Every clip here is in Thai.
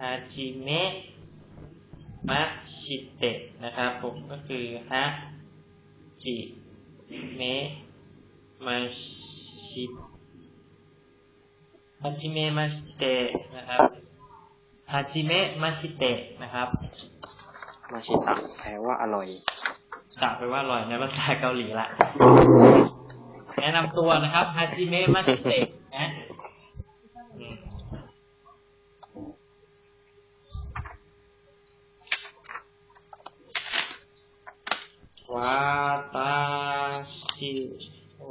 ฮาจิเมะมัชิเตะนะครับ ผมก็คือฮาจิเมะมาชิฮาจิเมะมาชิเตะนะครับฮาจิเมะมาชิเตะนะครับมาชิตะแปลว่าอร่อยกลับไปว่าอร่อยในภาษาเกาหลีละ แนะนำตัวนะครับฮาจิเมะมาชิเตะนะอืม วาตาชิ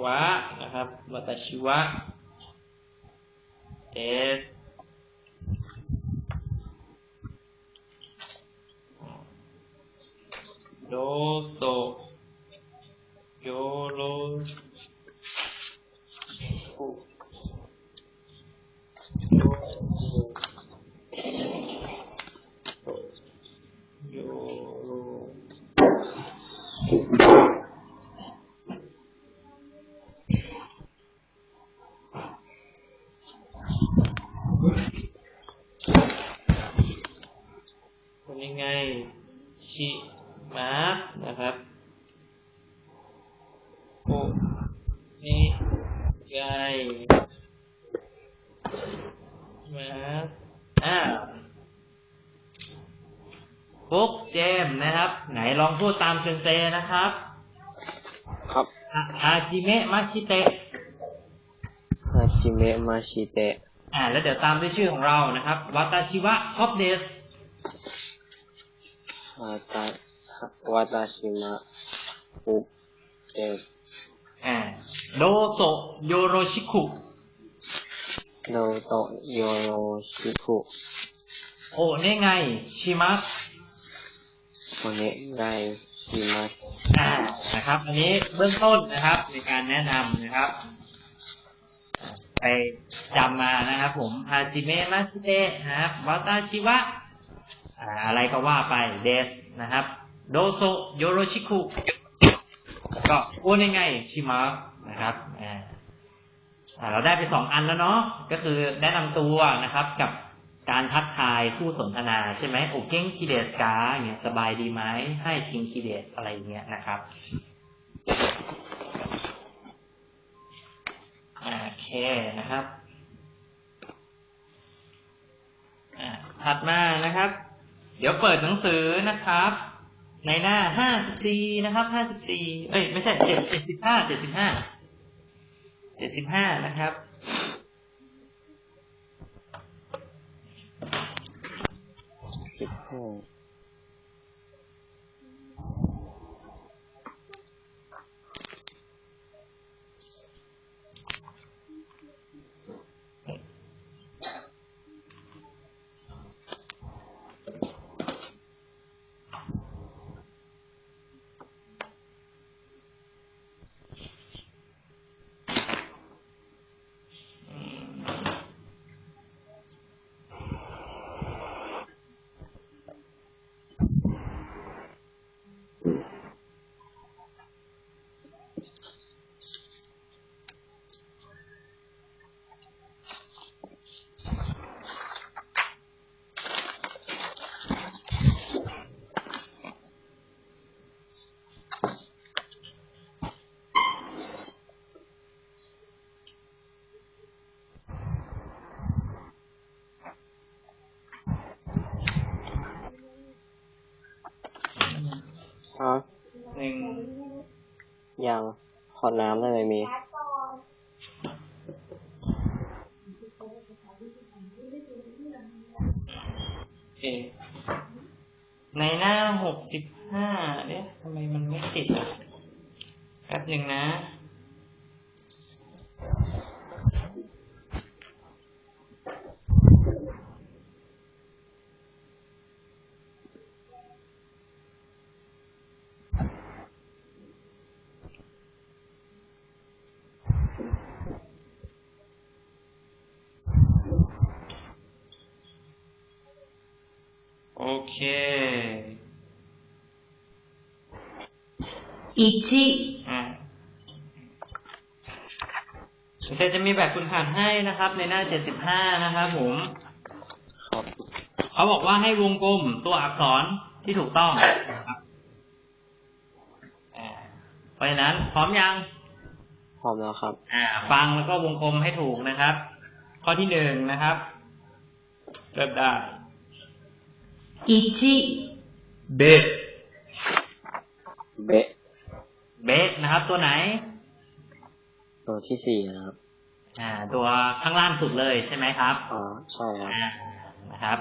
วะนะครับวาตาชิวะเอสโดโซโยโรคุโยโยโร เป็นยังไงชิ มานะครับโอนี่ไงมาอ่าฟุกเจมส์นะครับ ไหนลองพูดตามเซนเซนะครับ ครับอาอาจิเมะมาชิเตะฮาจิเมะมาชิเตะอ่า แล้วเดี๋ยวตามด้วยชื่อของเรานะครับวาตาชิวะชอบเดสวาตา วาตาชิมะอุเออ่าโดโตโยโรชิคุโนโตะโยโรชิคุโอเนไงชิมะโอเนะไดชิมะอ่านะครับ อันนี้เบื้องต้นนะครับในการแนะนำนะครับ ไปจำมานะครับ ผมฮาจิเมะมาชิเตะนะครับวาตาชิวะอ่าอะไรก็ว่าไปเดสนะครับ โดโซโยโรชิคุก็โอเนไงชิมะนะครับอ่าเราได้ไปสองอันแล้วเนาะก็คือแนะนำตัวนะครับกับการทักทายคู่สนทนาใช่ไหมโอเก้งคีเดสกาอย่างเงี้ยสบายดีไหมให้กิงคีเดสอะไรเงี้ยนะครับโอเคนะครับถัดมานะครับ เดี๋ยวเปิดหนังสือนะครับ ในหน้าห้าสิบสี่นะครับห้าสิบสี่เอ้ยไม่ใช่เจ็ดเจ็ดสิบห้าเจ็ดสิบห้าเจ็ดสิบห้านะครับ เจ็ดห้า ฮะหนึ่งยังขอน้ำได้ไหมมี โอเคในหน้าหกสิบห้าเอ๊ะทำไมมันไม่ติดอะแป๊บหนึ่งนะ เค1、อ่าเซนจะมีแบบฝึกหัดให้นะครับ ในหน้า 75 นะครับผมครับเขาบอกว่าให้วงกลมตัวอักษรที่ถูกต้องนะครับอ่าเพราะฉะนั้นพร้อมยัง พร้อมแล้วครับ อ่า ฟังแล้วก็วงกลมให้ถูกนะครับ ข้อที่หนึ่งนะครับ เริ่มได้ 1、べ、เบะเบสนะครับ ตัวไหน ตัวที่สี่นะครับ อ่า ตัวข้างล่างสุดเลยใช่ไหมครับอ๋อใช่ครับอ่านะครับ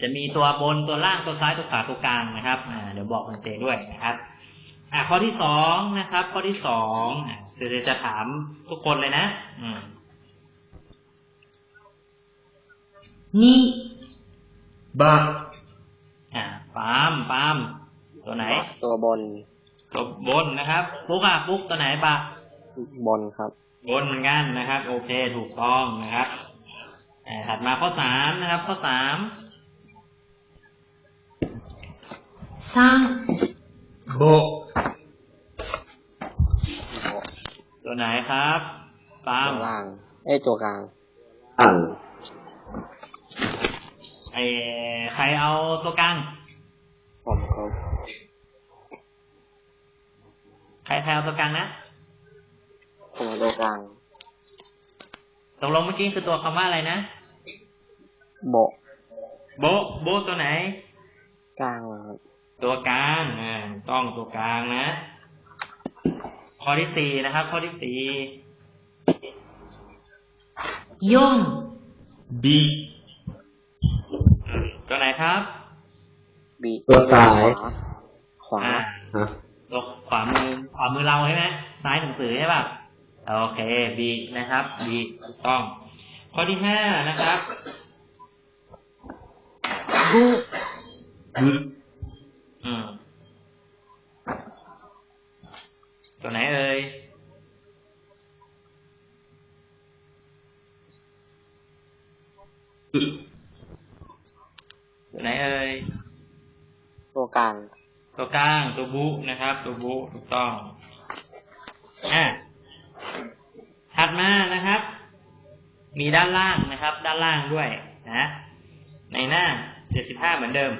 จะมีตัวบนตัวล่างตัวซ้ายตัวขวาตัวกลางนะครับอ่าเดี๋ยวบอกคุณเจด้วยนะครับ อ่าข้อที่สองนะครับ ข้อที่สองอ่าเดี๋ยวจะถามทุกคนเลยนะ อืม2、ば、อ่า ปาล์มปาล์มตัวไหน ตัวบน ตัวบนนะครับฟุกอะฟุกตัวไหนปะบนครับ บนเหมือนกันนะครับ โอเคถูกต้องนะครับอ่าถัดมาข้อสามนะครับ ข้อสาม3、ぼ、ตัวไหนครับปาล์ตัมวล่างเอ้ยตัวกลางอ่างไอใครเอาตัวกลาง ผมครับใครใครเอาตัวกลางนะผมเอาตัวกลางตกลงเมื่อกี้คือตัวคำว่าอะไรนะ โบะโบะโบะตัวไหน กลางนะครับตัวกลางอ่าต้องตัวกลางนะ ข้อที่สี่นะครับ ข้อที่สี่4、び、ตัวไหนครับ บีตัวซ้ายขวาอ่าฮะตัวขวามือขวามือเราใช่ไหมซ้ายหนังสือใช่ป่ะโอเคบีนะครับบีถูกต้อง ข้อที่ห้านะครับ5、ぶ、อืมตัวไหนเอ่ยตัวไหนเอ่ย ตัวกลาง ตัวกลางตัวบุนะครับ ตัวบุถูกต้องอะถัดมานะครับ มีด้านล่างนะครับ ด้านล่างด้วยนะในหน้าเจ็ดสิบห้าเหมือนเดิม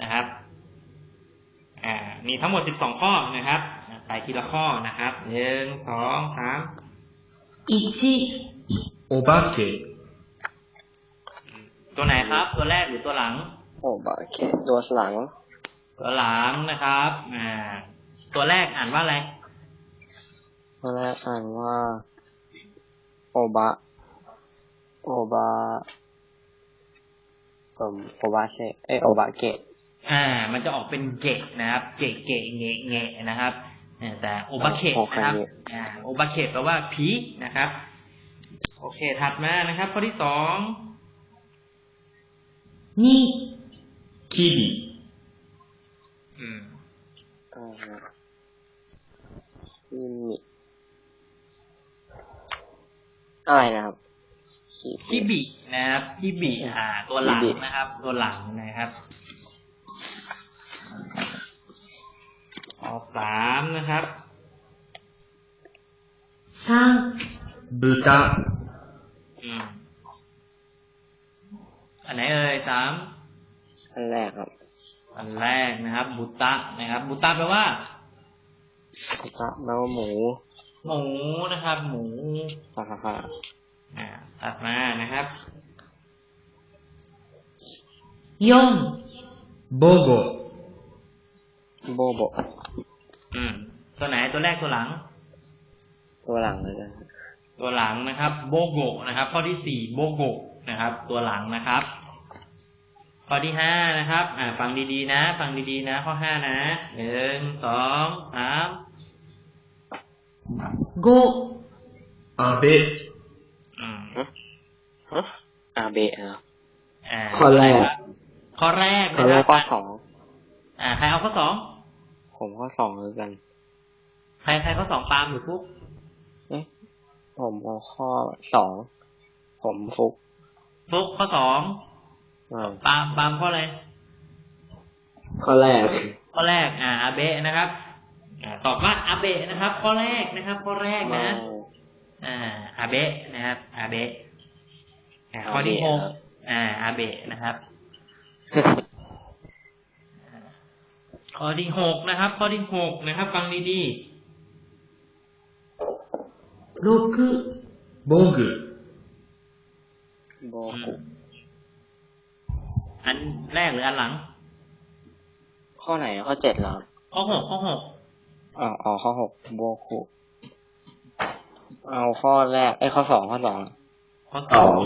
นะครับอ่ามีทั้งหมดสิบสองข้อนะครับไปทีละข้อนะครับหนึ่งสองสามอิชิโอบาเกตัวไหนครับ ตัวแรกหรือตัวหลัง โอ้บะเค ตัวหลัง ตัวหลังนะครับ อ่า ตัวแรกอ่านว่าอะไร ตัวแรกอ่านว่า โอบะ โอบะผมโอบะเชเอ้ยโอบะเกะอ่า มันจะออกเป็นเกะนะครับ เกะเกะเงะเงะนะครับเออแต่โอบาเคะนะครับ อ่า โอบาเคะแปลว่าผีนะครับ โอเค ถัดมานะครับ ข้อที่สอง2、 ขี้ดี อืมอ่าขี้ดีะไรนะครับพี่บีนะครับพี่บีอ่า ตัวหลังนะครับ ตัวหลังนะครับข้อสามนะครับ สร้างบูตา อันแรกครับอันแรกนะครับ บุตตะนะครับบุตตะแปลว่าโอบะแปลว่าหมู หมูนะครับ หมูฮ่าฮ่าฮ่าอ่าถัดมานะครับ4、ボゴ、โบโบะอืมตัวไหนตัวแรกตัวหลัง ตัวหลังเลยนะตัวหลังนะครับ โบโกะนะครับ ข้อที่สี่โบโกะนะครับ ตัวหลังนะครับ ข้อที่ห้านะครับ อ่า ฟังดีๆนะ ฟังดีๆนะ ข้อห้านะหนึ่งสองสาม5、阿部、อืมฮะอาเบะเหรออ่าข้อแรก ข้อแรกข้อนะแรครักบข้อสองอ่า ใครเอาข้อสองผมข้อสองเหมือนกัน ใครใครข้อสองปาล์มหรือฟุกเอ๊ะผมเอาข้อสองผมฟุกฟุกข้อสองอ่า ปามปามข้ออะไรข้อแรก ข้อแรก อ่าอาเบะนะครับตอบว่าอาเบะนะครับ ข้อแรกนะครับ ข้อแรกนะอ่าอาเบะนะครับอาเบะข้อที่หกอ่าอาเบะนะครับ ข้อที่หกนะครับ ข้อที่หกนะครับ ฟังดีๆลูกคือโบกโบก อันแรกหรืออันหลัง ข้อไหนข้อเจ็ดเหรอครับข้อหกข้อหกอ๋ออ๋อข้อหกโบกุเอาข้อแรกไอ้ยข้อสองข้อสองข้อสสอองง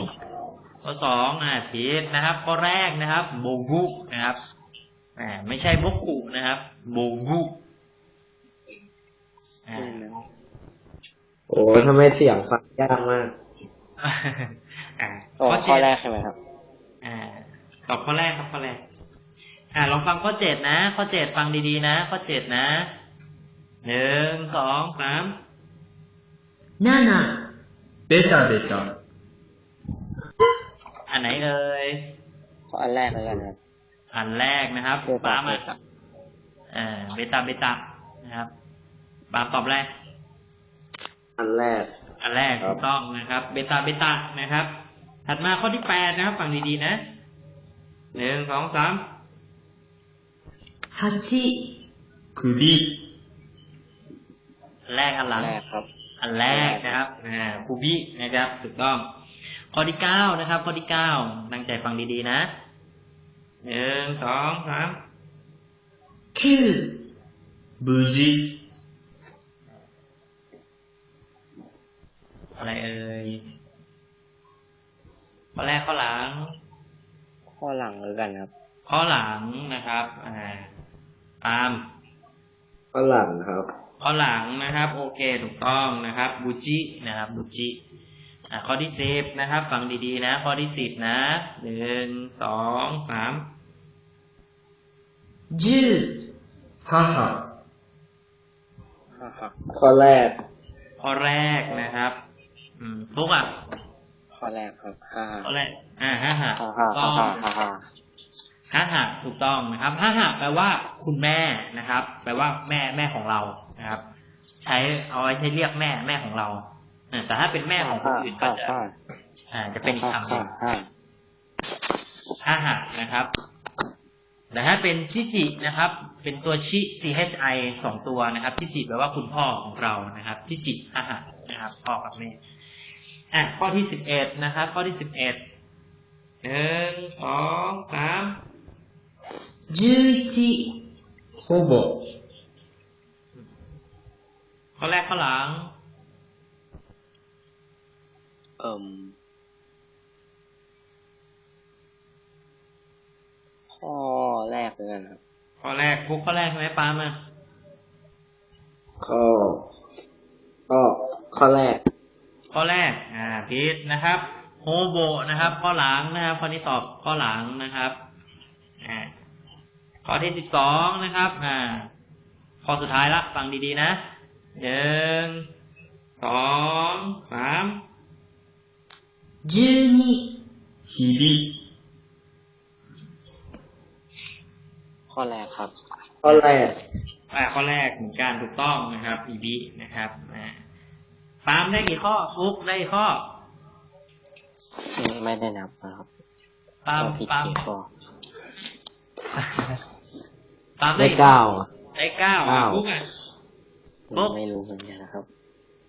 ข้อสองอ่าผิดนะครับ ข้อแรกนะครับโบกุนะครับอ่าไม่ใช่บกุนะครับโบกุอ่าไม่นะโอ้ยทำไมเสียงฟังยากมากอ่าอ๋อข้อข้อเจ็ดแรกใช่ไหมครับ อ่า ตอบข้อแรกครับข้อแรก อ่าลองฟังข้อเจ็ดนะ ข้อเจ็ดฟังดีๆนะ ข้อเจ็ดนะหนึ่งสองสามน่าหนาเบต้าเบต้าอันไหนเอ่ยข้ออันแรกเลยครับอันแรกนะครับปาล์มาเออเบต้าเบต้านะครับปาล์ตอบแรก อันแรก อันแรกถูกต้องนะครับ เบต้าเบต้านะครับ ถัดมาข้อที่แปดนะครับ ฟังดีๆนะ หนึ่งสองสามฮัชิคือดี แรกอันหลังแรกครับ อันแรกนะครับอ่าคูบินะครับถูกต้อง ข้อที่เก้านะครับ ข้อที่เก้าตั้งใจฟังดีๆนะหนึ่งสองสามคือบูจิอะไรเอ่ยข้อแรกข้อหลัง ข้อหลังเลยกันครับ ข้อหลังนะครับอ่าตามฝรั่งครับ ข้อหลังนะครับ โอเคถูกต้องนะครับบูจินะครับบูจิอ่าข้อที่สิบนะครับ ฟังดีๆนะ ข้อที่สิบนะหนึ่งสองสาม十、母、ฮ่าฮ่าข้อแรก ข้อแรกนะครับ อืมฟุกอะ ข้อแรกครับฮ่าข้อแรกอ่าห้าหะฮ่าถูฮ่ากต้องฮ่าฮ่าฮ่าห้าหะถูกต้องนะครับห้าหะแปลว่าคุณแม่นะครับ แปลว่าแม่แม่ของเรานะครับ ใช้เอาไว้ใช้เรียกแม่แม่ของเราเออแต่ถ้าเป็นแม่ของคนอื่นก็จะฮ่าอ่าจะเป็นอีกคำหนึ่งฮ่าห้าหะนะครับ แต่ถ้าเป็นชิจินะครับ เป็นตัวชิ chi สองตัวนะครับชิจิแปลว่าคุณพ่อของเรานะครับชิจิห้าหะนะครับพ่อกับแม่ อะข้อที่สิบเอ็ดนะครับ ข้อที่สิบเอ็ดหนึ่งสองสามยูจิโฮโบข้อแรกข้อหลังเอ่มข้อแรกเลยนะครับข้อแรกฟุกข้อแรกไหมปาล์มอะข้อข้อข้อแรก ข้อแรก อ่าผิดนะครับโฮโบนะครับ ข้อหลังนะครับข้อนี้ตอบข้อหลังนะครับ อ่า ข้อที่สิบสองนะครับ อ่า ข้อสุดท้ายละ ฟังดีๆนะหนึ่งสองสาม12日々ข้อแรกครับ ข้อแรกอ่าข้อแรกเหมือนกันถูกต้องนะครับอีบีนะครับอ่า ปาล์มได้กี่ข้อฟุกได้กี่ข้อ ไม่ได้นับนะครับปาล์มผิดปาล์มกี่ข้อปาล์มได้กี่ข้อเก้าได้เก้าอะเก้าฟุกอะผมปุ๊บ ไม่รู้เหมือนกันนะครับ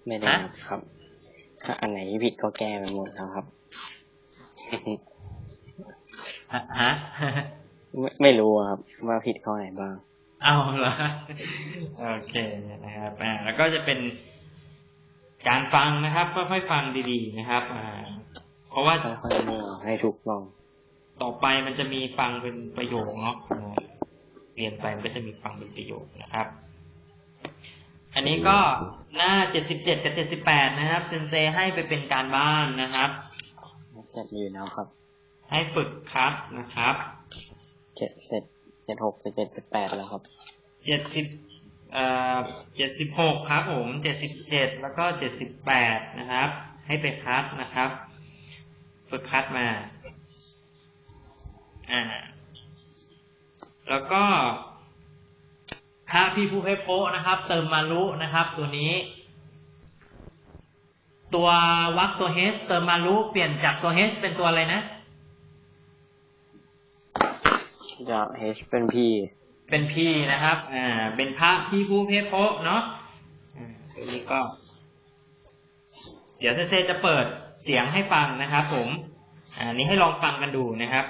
ไม่ได้ฮะนับครับ ถ้าอันไหนผิดก็แก้ไปหมดแล้วครับฮะฮะไม่ไม่รู้อะครับ ว่าผิดข้อไหนบ้าง เอาละโอเคนะครับอ่าแล้วก็จะเป็น การฟังนะครับค่อยๆฟังดีๆนะครับอ่าเพราะว่าค่อยๆมั่วให้ถูกลองต่อไปมันจะมีฟังเป็นประโยคเนาะอ่าเรียนไปมันก็จะมีฟังเป็นประโยคนะครับ อันนี้ก็หน้าเจ็ดสิบเจ็ดกับเจ็ดสิบแปดนะครับเซนเซให้ไปเป็นการบ้านนะครับเสร็จอยู่แล้วครับ ให้ฝึกคัดนะครับเจ็ดเสร็จเจ็ดหกจะเจ็ดสิบแปดแล้วครับเจ็ดสิบ เอ่อเจ็ดสิบหกครับผมเจ็ดสิบเจ็ดแล้วก็เจ็ดสิบแปดนะครับ ให้ไปคัดนะครับฝึกคัดมาอ่าแล้วก็ถ้าพี่ผู้ให้โพนะครับ เติมมารุนะครับ ตัวนี้ ตัววักตัว h เติมมารุเปลี่ยนจากตัว h เป็นตัวอะไรนะยา H เป็น P เป็นพี่นะครับ อ่า เป็นพระพี่ผู้เพโพเนาะอ่าตรงนี้ก็ เดี๋ยวเซเซจะเปิดเสียงให้ฟังนะครับ ผม อ่า นี้ให้ลองฟังกันดูนะครับ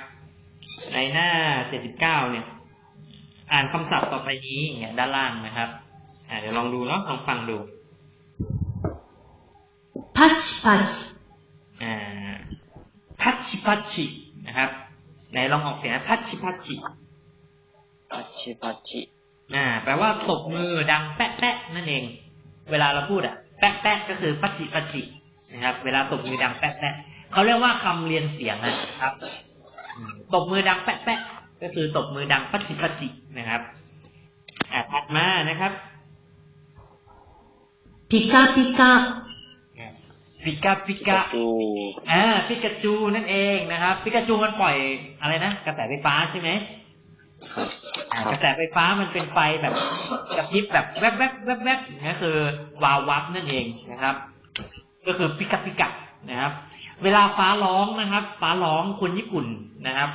ในหน้าเจ็ดสิบเก้าเนี่ย อ่านคำศัพท์ต่อไปนี้เนี่ยด้านล่างนะครับ อ่า เดี๋ยวลองดูเนาะ ลองฟังดู พัชพัชอ่า พัชพัชนะครับ ไหนลองออกเสียงพัชพัชัจฉิปัจฉิอ่า แปลว่าตบมือดังแป๊ะแป๊ะนั่นเอง เวลาเราพูดอะ แป๊ะแป๊ะก็คือปัจฉิปัจฉินะครับ เวลาตบมือดังแป๊ะแป๊ะเขาเรียกว่าคำเรียนเสียงนะครับตบมือดังแป๊ะแป๊ะก็คือตบมือดังปัจฉิปัจฉินะครับอ่าถัดมานะครับปิกาปิกาปิกาปิกาอ่าปิกาจูนั่นเองนะครับปิกาจูมันปล่อยอะไรนะกระแสไฟฟ้าใช่ไหม กระแสไฟฟ้ามันเป็นไฟแบบกระพริบแบบแวบแวบแวบแวบนั่นคือวาววับนั่นเองนะครับ ก็คือปิกาปิกานะครับ เวลาฟ้าร้องนะครับ ฟ้าร้องคนญี่ปุ่นนะครับ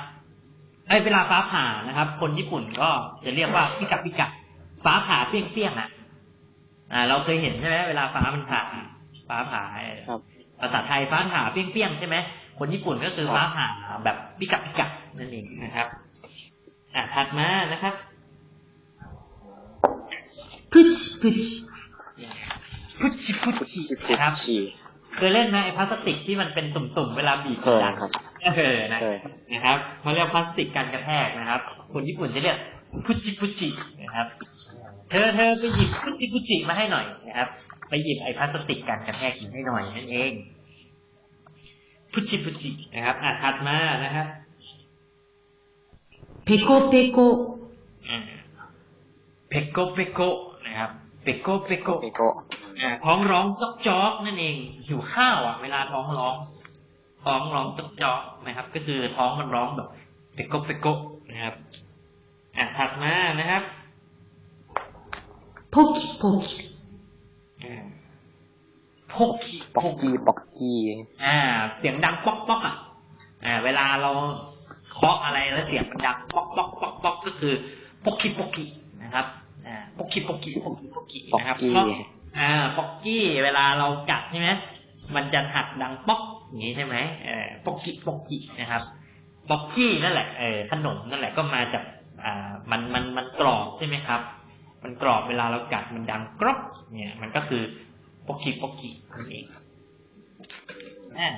ไอ้ยเวลาฟ้าผ่านะครับ คนญี่ปุ่นก็จะเรียกว่าปิกาปิกาฟ้าผ่าเปรี้ยงเปี้ยงๆอะ อ่า เราเคยเห็นใช่ไหมเวลาฟ้ามันผ่า ฟ้าผ่าครับภาษาไทยฟ้าผ่าเปรี้ยงๆใช่ไหมคนญี่ปุ่นก็คือฟ้าผ่าแบบปิกาปิกานั่นเองนะครับ อะถัดมานะครับ พุชพุชพุชพุชครับเคยเล่นไหมไอพลาสติกที่มันเป็นตุ่มๆเวลาบีบเคยดังครับ เออนะคนะครับเขาเรียกพลาสติกการกระแทกนะครับ คนญี่ปุ่นจะเรียกพุชิพุชินะครับ เธอเธอไปหยิบพุชิพุชิมาให้หน่อยนะครับ ไปหยิบไอพลาสติกการกระแทกมาให้หน่อยนั่นเอง พุชิพุชินะครับ อะถัดมานะครับ ペコペコ、 อ่าเปโกเปโกนะครับเปโกเปโก เอโกะ อ่าท้องร้องจอกจอกนั่นเองหิวข้าวอ่ะ เวลาท้องร้อง ท้องร้องจอกจอกนะครับ ก็คือท้องมันร้องแบบเปโกเปโกนะครับ อ่าถัดมานะครับ ポキポキ、 อ่าพกขี้ ปอกกี้ปอกกี้ อ่า เสียงดังป๊อกป๊อกอ่ะ อ่า เวลาเรา เคาะอะไรแล้วเสียงมันดังป๊อกป๊อกป๊อกป๊อกก็คือปกกี้ปกกี้นะครับอ่าปกกี้ปกกี้ปกกี้ปกกี้ปอกนะครับกี้เพราะอ่าป๊อกกี้เวลาเรากัดใช่ไหมมันจะหักดังป๊อกอย่างนี้ใช่ไหมเออป๊อกกี้ป๊อกกี้นะครับป๊อกกี้นั่นแหละเออขนมนั่นแหละก็มาจากอ่ามันมันมันกรอบใช่ไหมครับ มันกรอบเวลาเรากัดมันดังกรอบเนี่ย มันก็คือป๊อกกี้ป๊อกกี้นั่นเองอ่า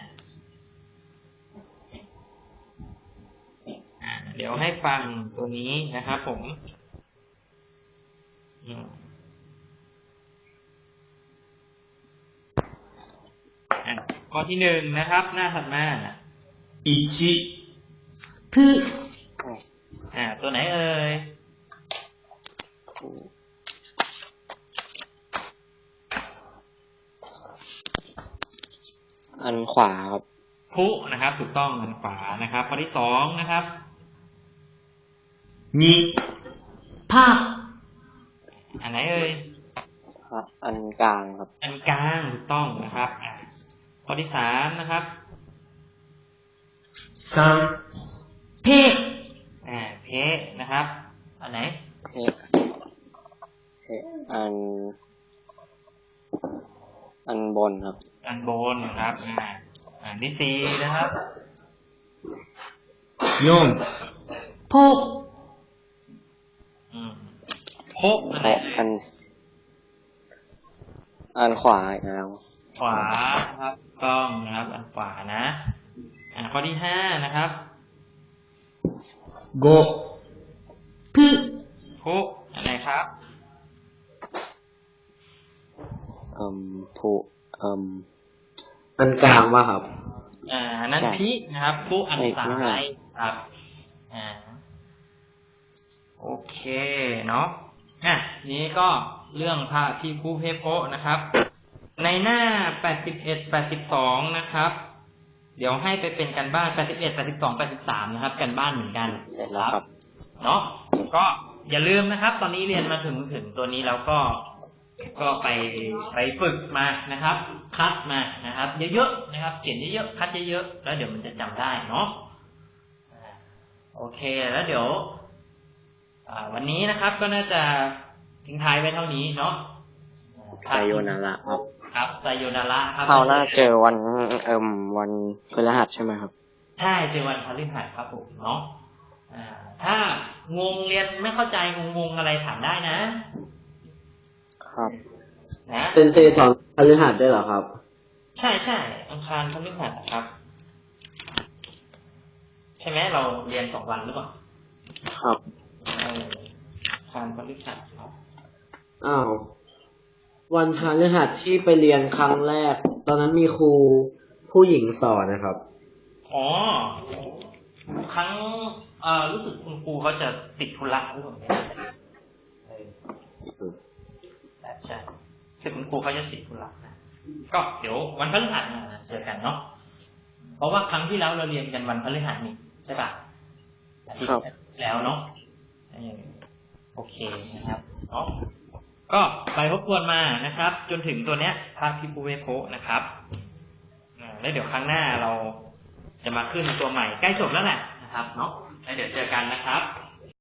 อ่า เดี๋ยวให้ฟังตัวนี้นะครับผมอืมอะข้อที่หนึ่งนะครับ หน้าถัดมาอิจิプ、อ่า ตัวไหนเอ่ยอันขวาครับพุนะครับ ถูกต้องมือขวานะครับข้อที่สองนะครับ งีภาพ อันไหนเอ่ยอันกลางครับ อันกลางถูกต้องนะครับข้อที่สามนะครับสามเพอ่าเพนะครับ อันไหนเพเพอัน อันบนครับ อันบนครับอ่าอันที่สี่นะครับยมพก โพกอันเพไหนอันอันขวาอีกแล้ว ขวานะครับถูกต้องนะครับ อันขวานะ อ่าข้อที่ห้านะครับ五、プ、โพกอันไหนครับเอ่มผู้เอ่มอันกลางป่ะครับ อ่าอันนั้นใช่พินะครับผู้อันเอกซ้าไม่ยครับ อ่า โอเคเนาะอะนี้ก็เรื่องพระที่ผู้เพโพนะครับ ในหน้า 81 82 นะครับ เดี๋ยวให้ไปเป็นกันบ้าน 81 82 83 นะครับ กันบ้านเหมือนกันเสร็จแล้วครับเนาะก็อย่าลืมนะครับ ตอนนี้เรียนมาถึงถึงตัวนี้แล้วก็ก็ไปไปฝึกมานะครับ คัดมานะครับ เยอะๆนะครับ เขียนเยอะๆคัดเยอะๆแล้วเดี๋ยวมันจะจำได้เนาะอ่าโอเคแล้วเดี๋ยวอ่า วันนี้นะครับก็น่าจะทิ้งท้ายไว้เท่านี้เนาะไซโยนาระครับ ครับไซโยนาระครับคราวหน้าเจอวันเอิ่มวันพฤหัสใช่ไหมครับ ใช่เจอวันพฤหัสครับผมเนาะอ่าถ้างงเรียนไม่เข้าใจงงๆอะไรถามได้นะ ครับนะเซนเซสอนพฤหัสด้วยเหรอครับ ใช่ใช่อังคารพฤหัสนะครับ ใช่ไหมเราเรียนสองวันหรือเปล่าครับ เอออังคารพฤหัสครับ อ้าว วันพฤหัสที่ไปเรียนครั้งแรก ตอนนั้นมีครูผู้หญิงสอนนะครับ อ๋อ ครั้งเอ่อรู้สึกคุณครูเขาจะติดธุระหรือเปล่าเนี่ยเออใช่ใช่คือคุณครูเขาจะติดธุระนะ ก็เดี๋ยววันพฤหัสมาเจอกันเนาะ เพราะว่าครั้งที่แล้วเราเรียนกันวันพฤหัสนี่ใช่ปะอาทิตย์ครับแล้วเนาะเออ โอเคนะครับเนาะก็ไปทบทวนมานะครับ จนถึงตัวเนี้ยพาพิปูเวโคะนะครับอ่าแล้วเดี๋ยวครั้งหน้าเราจะมาขึ้นตัวใหม่ใกล้จบแล้วแหละนะครับเนาะแล้วเดี๋ยวเจอกันนะครับ